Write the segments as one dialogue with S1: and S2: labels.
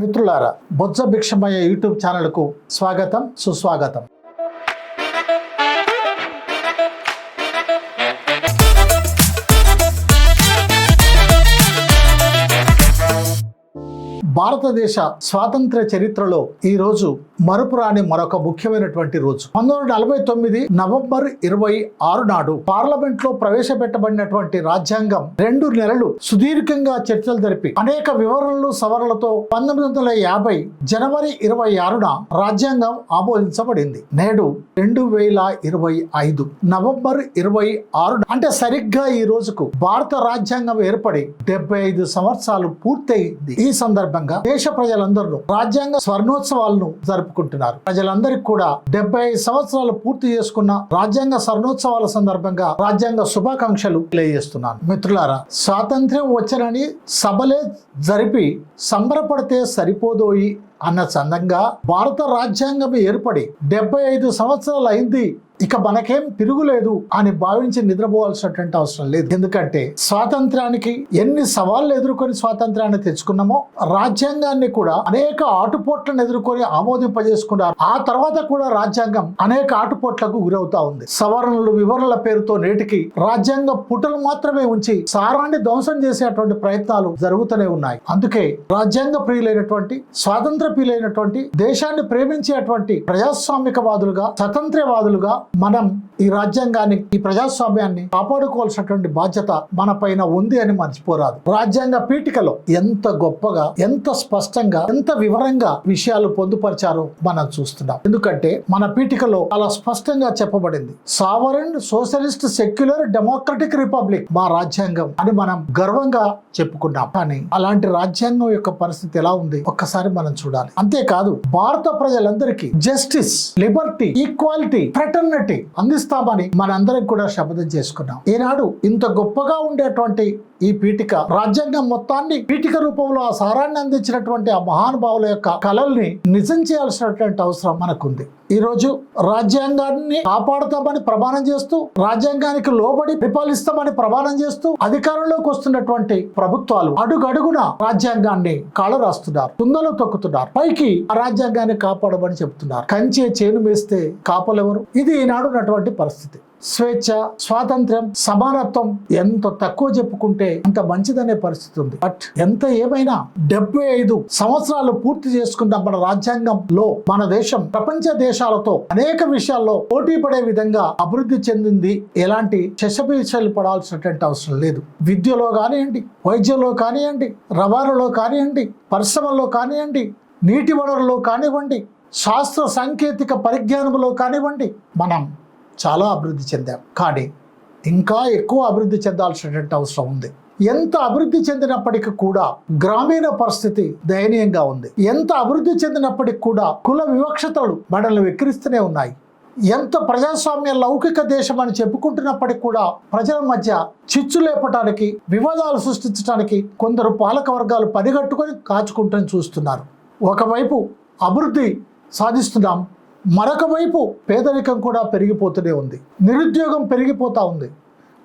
S1: మిత్రులారా బొజ్జ భిక్షమయ్య యూట్యూబ్ ఛానల్కు స్వాగతం సుస్వాగతం. భారతదేశ స్వాతంత్ర చరిత్రలో ఈ రోజు మరుపురాని మరొక ముఖ్యమైనటువంటి రోజు. పంతొమ్మిది వందల నలభై తొమ్మిది నవంబర్ ఇరవై ఆరు నాడు పార్లమెంట్లో ప్రవేశపెట్టబడినటువంటి రాజ్యాంగం రెండు నెలలు సుదీర్ఘంగా చర్చలు జరిపి అనేక వివరణలు సవరణలతో పంతొమ్మిది వందల యాభై జనవరి ఇరవై ఆరున రాజ్యాంగం ఆమోదించబడింది. నేడు రెండు వేల ఇరవై ఐదు నవంబర్ ఇరవై ఆరు అంటే సరిగ్గా ఈ రోజుకు భారత రాజ్యాంగం ఏర్పడి డెబ్బై ఐదు సంవత్సరాలు పూర్తయింది. ఈ సందర్భంగా దేశ ప్రజలందరూ రాజ్యాంగ స్వర్ణోత్సవాలను జరుపుకుంటున్నారు. ప్రజలందరికీ కూడా డెబ్బై ఐదు సంవత్సరాలు పూర్తి చేసుకున్న రాజ్యాంగ స్వర్ణోత్సవాల సందర్భంగా రాజ్యాంగ శుభాకాంక్షలు తెలియజేస్తున్నాను. మిత్రులారా స్వాతంత్ర్యం వచ్చనని సభలే జరిపి సంబరపడితే సరిపోదోయి అన్న చందంగా భారత రాజ్యాంగం ఏర్పడి డెబ్బై ఐదు సంవత్సరాలు అయింది. ఇక మనకేం తిరుగులేదు అని భావించి నిద్రపోవాల్సినటువంటి అవసరం లేదు. ఎందుకంటే స్వాతంత్రానికి ఎన్ని సవాళ్ళు ఎదుర్కొని స్వాతంత్రాన్ని తెచ్చుకున్నామో రాజ్యాంగాన్ని కూడా అనేక ఆటుపోట్లను ఎదుర్కొని ఆమోదింపజేసుకున్నారు. ఆ తర్వాత కూడా రాజ్యాంగం అనేక ఆటుపోట్లకు గురవుతా ఉంది. సవరణలు వివరణల పేరుతో నేటికి రాజ్యాంగ పుటలు మాత్రమే ఉంచి సారాన్ని ధ్వంసం చేసేటువంటి ప్రయత్నాలు జరుగుతూనే ఉన్నాయి. అందుకే రాజ్యాంగ ప్రియులైనటువంటి స్వాతంత్ర ప్రియులైనటువంటి దేశాన్ని ప్రేమించేటువంటి ప్రజాస్వామికవాదులుగా స్వతంత్రవాదులుగా మనం ఈ రాజ్యాంగాన్ని ఈ ప్రజాస్వామ్యాన్ని కాపాడుకోవాల్సినటువంటి బాధ్యత మన పైన ఉంది అని మర్చిపోరాదు. రాజ్యాంగ పీఠికలో ఎంత గొప్పగా ఎంత స్పష్టంగా ఎంత వివరంగా విషయాలు పొందుపరిచారో మనం చూస్తున్నాం. ఎందుకంటే మన పీఠికలో చాలా స్పష్టంగా చెప్పబడింది sovereign socialist secular democratic republic మా రాజ్యాంగం అని మనం గర్వంగా చెప్పుకున్నాం. కానీ అలాంటి రాజ్యాంగం యొక్క పరిస్థితి ఎలా ఉంది? ఒక్కసారి మనం చూడాలి. అంతేకాదు భారత ప్రజలందరికీ జస్టిస్ లిబర్టీ ఈక్వాలిటీ ఫ్రెటర్నిటీ అందిస్తామని మనందరం కూడా శపథం చేసుకున్నాం. ఈనాడు ఇంత గొప్పగా ఉండేటువంటి ఈ పీఠిక. రాజ్యాంగం మొత్తాన్ని పీఠిక రూపంలో ఆ సారాన్ని అందించినటువంటి ఆ మహానుభావుల యొక్క కళల్ని నిజం చేయాల్సినటువంటి అవసరం మనకుంది. ఈ రోజు రాజ్యాంగాన్ని కాపాడుతామని ప్రమాణం చేస్తూ రాజ్యాంగానికి లోబడి పరిపాలిస్తామని ప్రమాణం చేస్తూ అధికారంలోకి వస్తున్నటువంటి ప్రభుత్వాలు అడుగడుగున రాజ్యాంగాన్ని కాళ్ళ రాస్తున్నారు తుందలు తొక్కుతున్నారు. పైకి ఆ రాజ్యాంగాన్ని కాపాడమని చెబుతున్నారు. కంచే చేను వేస్తే కాపలెవరు? ఇది ఈనాడున్నటువంటి పరిస్థితి. స్వేచ్ఛ స్వాతంత్ర్యం సమానత్వం ఎంత తక్కువ చెప్పుకుంటే అంత మంచిదనే పరిస్థితి ఉంది. బట్ ఎంత ఏమైనా డెబ్బై ఐదు సంవత్సరాలు పూర్తి చేసుకున్న మన రాజ్యాంగంలో మన దేశం ప్రపంచ దేశాలతో అనేక విషయాల్లో పోటీ పడే విధంగా అభివృద్ధి చెందింది. ఎలాంటి శశపీచలు పడాల్సినటువంటి అవసరం లేదు. విద్యలో కానివ్వండి వైద్యంలో కానివ్వండి రవాణాలో కానివ్వండి పరిశ్రమల్లో కానివ్వండి నీటి వనరులో కానివ్వండి శాస్త్ర సాంకేతిక పరిజ్ఞానంలో కానివ్వండి మనం చాలా అభివృద్ధి చెందాం. కానీ ఇంకా ఎక్కువ అభివృద్ధి చెందాల్సినటువంటి అవసరం ఉంది. ఎంత అభివృద్ధి చెందినప్పటికీ కూడా గ్రామీణ పరిస్థితి దయనీయంగా ఉంది. ఎంత అభివృద్ధి చెందినప్పటికీ కూడా కుల వివక్షతలు మనల్ని వెక్కిరిస్తూనే ఉన్నాయి. ఎంత ప్రజాస్వామ్య లౌకిక దేశం అని చెప్పుకుంటున్నప్పటికీ కూడా ప్రజల మధ్య చిచ్చు లేపటానికి వివాదాలు సృష్టించడానికి కొందరు పాలక వర్గాలు పనిగట్టుకొని కాచుకుంటూ చూస్తున్నారు. ఒకవైపు అభివృద్ధి సాధిస్తున్నాం మరొక వైపు పేదరికం కూడా పెరిగిపోతూనే ఉంది. నిరుద్యోగం పెరిగిపోతూ ఉంది.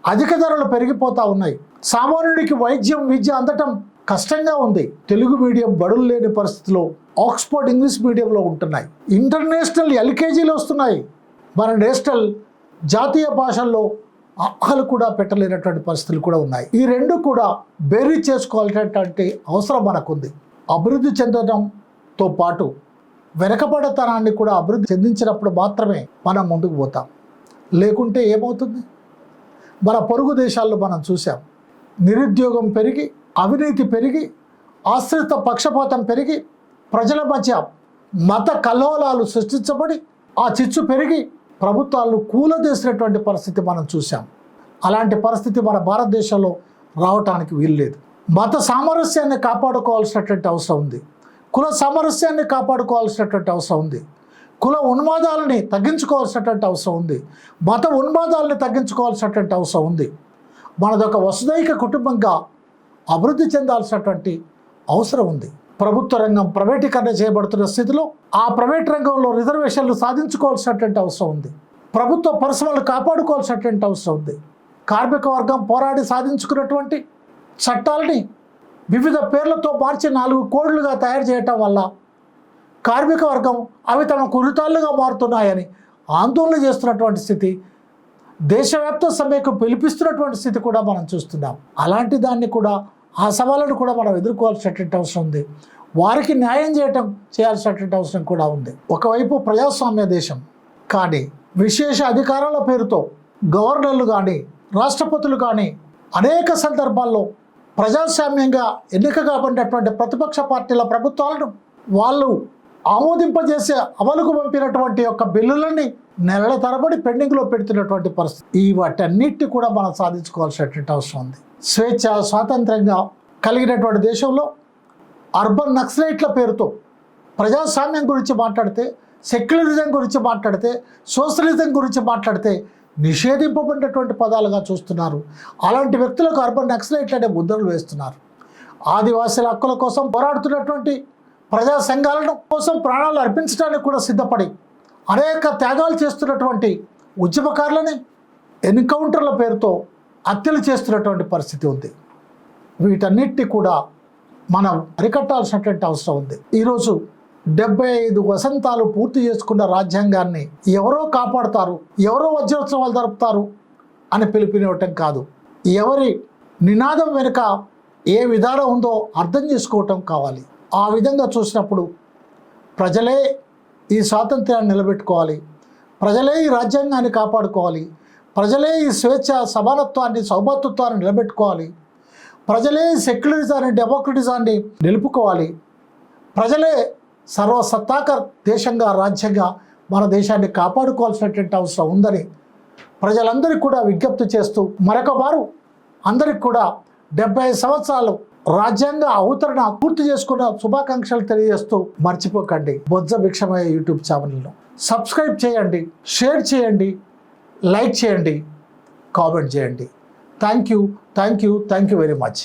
S1: అధిక ధరలు పెరిగిపోతూ ఉన్నాయి. సామాన్యుడికి వైద్యం విద్య అందటం కష్టంగా ఉంది. తెలుగు మీడియం బడులు లేని పరిస్థితిలో ఆక్స్ఫర్డ్ ఇంగ్లీష్ మీడియంలో ఉంటున్నాయి. ఇంటర్నేషనల్ ఎల్కేజీలు వస్తున్నాయి. మన నేషనల్ జాతీయ భాషల్లో అక్కలు కూడా పెట్టలేనటువంటి పరిస్థితులు కూడా ఉన్నాయి. ఈ రెండు కూడా బెర్రీ చేసుకోవాల్సినటువంటి అవసరం మనకుంది. అభివృద్ధి చెందడంతో పాటు వెనకబడతనాన్ని కూడా అభివృద్ధి చెందించినప్పుడు మాత్రమే మనం ముందుకు పోతాం. లేకుంటే ఏమవుతుంది? మన పొరుగు దేశాల్లో మనం చూసాం నిరుద్యోగం పెరిగి అవినీతి పెరిగి ఆశ్రిత పక్షపాతం పెరిగి ప్రజల మధ్య మత కల్లోలాలు సృష్టించబడి ఆ చిచ్చు పెరిగి ప్రభుత్వాలను కూలదేసినటువంటి పరిస్థితి మనం చూసాం అలాంటి పరిస్థితి మన భారతదేశంలో రావటానికి వీల్లేదు. మత సామరస్యాన్ని కాపాడుకోవాల్సినటువంటి అవసరం ఉంది. కుల సామరస్యాన్ని కాపాడుకోవాల్సినటువంటి అవసరం ఉంది. కుల ఉన్మాదాలని తగ్గించుకోవాల్సినటువంటి అవసరం ఉంది. మత ఉన్మాదాలని తగ్గించుకోవాల్సినటువంటి అవసరం ఉంది. మనదొక వసుదైక కుటుంబంగా అభివృద్ధి చెందాల్సినటువంటి అవసరం ఉంది. ప్రభుత్వ రంగం ప్రైవేటీకరణ చేయబడుతున్న స్థితిలో ఆ ప్రైవేట్ రంగంలో రిజర్వేషన్లు సాధించుకోవాల్సినటువంటి అవసరం ఉంది. ప్రభుత్వ పరిశ్రమలు కాపాడుకోవాల్సినటువంటి అవసరం ఉంది. కార్మిక వర్గం పోరాడి సాధించుకున్నటువంటి చట్టాలని వివిధ పేర్లతో మార్చి నాలుగు కోడ్లుగా తయారు చేయటం వల్ల కార్మిక వర్గం అవి తమ కురితాళ్ళుగా మారుతున్నాయని ఆందోళన చేస్తున్నటువంటి స్థితి దేశవ్యాప్త సమ్మెకు పిలిపిస్తున్నటువంటి స్థితి కూడా మనం చూస్తున్నాం. అలాంటి దాన్ని కూడా ఆ సవాళ్ళను కూడా మనం ఎదుర్కోవాల్సినటువంటి అవసరం ఉంది. వారికి న్యాయం చేయటం చేయాల్సినటువంటి అవసరం కూడా ఉంది. ఒకవైపు ప్రజాస్వామ్య దేశం కానీ విశేష అధికారాల పేరుతో గవర్నర్లు కానీ రాష్ట్రపతులు కానీ అనేక సందర్భాల్లో ప్రజాస్వామ్యంగా ఎన్నిక కాబడినటువంటి ప్రతిపక్ష పార్టీల ప్రభుత్వాలను వాళ్ళు ఆమోదింపజేసే అమలుకు పంపినటువంటి యొక్క బిల్లులని నెలల తరబడి పెండింగ్లో పెడుతున్నటువంటి పరిస్థితి. ఈ వాటన్నిటిని కూడా మనం సాధించుకోవాల్సినటువంటి అవసరం ఉంది. స్వేచ్ఛ స్వాతంత్రంగా కలిగినటువంటి దేశంలో అర్బన్ నక్సలైట్ల పేరుతో ప్రజాస్వామ్యం గురించి మాట్లాడితే సెక్యులరిజం గురించి మాట్లాడితే సోషలిజం గురించి మాట్లాడితే నిషేధింపబడినటువంటి పదాలుగా చూస్తున్నారు. అలాంటి వ్యక్తులకు అర్బన్ నక్సలైట్లు అనే ముద్రలు వేస్తున్నారు. ఆదివాసీల హక్కుల కోసం పోరాడుతున్నటువంటి ప్రజా సంఘాలను కోసం ప్రాణాలు అర్పించడానికి కూడా సిద్ధపడి అనేక త్యాగాలు చేస్తున్నటువంటి ఉద్యమకారులని ఎన్కౌంటర్ల పేరుతో హత్యలు చేస్తున్నటువంటి పరిస్థితి ఉంది. వీటన్నిటిని కూడా మనం అరికట్టాల్సినటువంటి అవసరం ఉంది. ఈరోజు డెబ్బై ఐదు వసంతాలు పూర్తి చేసుకున్న రాజ్యాంగాన్ని ఎవరో కాపాడుతారు ఎవరో వజ్రోత్సవాలు జరుపుతారు అని పిలుపునివ్వటం కాదు. ఎవరి నినాదం వెనుక ఏ విధానం ఉందో అర్థం చేసుకోవటం కావాలి. ఆ విధంగా చూసినప్పుడు ప్రజలే ఈ స్వాతంత్రాన్ని నిలబెట్టుకోవాలి. ప్రజలే ఈ రాజ్యాంగాన్ని కాపాడుకోవాలి. ప్రజలే ఈ స్వేచ్ఛ సమానత్వాన్ని సౌభాతృత్వాన్ని నిలబెట్టుకోవాలి. ప్రజలే సెక్యులరిజాన్ని డెమోక్రటిజాన్ని నిలుపుకోవాలి. ప్రజలే సర్వసత్తాక దేశంగా రాజ్యంగా మన దేశాన్ని కాపాడుకోవాల్సినటువంటి అవసరం ఉందని ప్రజలందరికీ కూడా విజ్ఞప్తి చేస్తూ మరొక వారు అందరికి కూడా డెబ్బై సంవత్సరాలు రాజ్యాంగ అవతరణ పూర్తి చేసుకున్న శుభాకాంక్షలు తెలియజేస్తూ మర్చిపోకండి. బొజ్జ భిక్షమయ్య యూట్యూబ్ ఛానల్ను సబ్స్క్రైబ్ చేయండి షేర్ చేయండి లైక్ చేయండి కామెంట్ చేయండి. Thank you thank you thank you very much.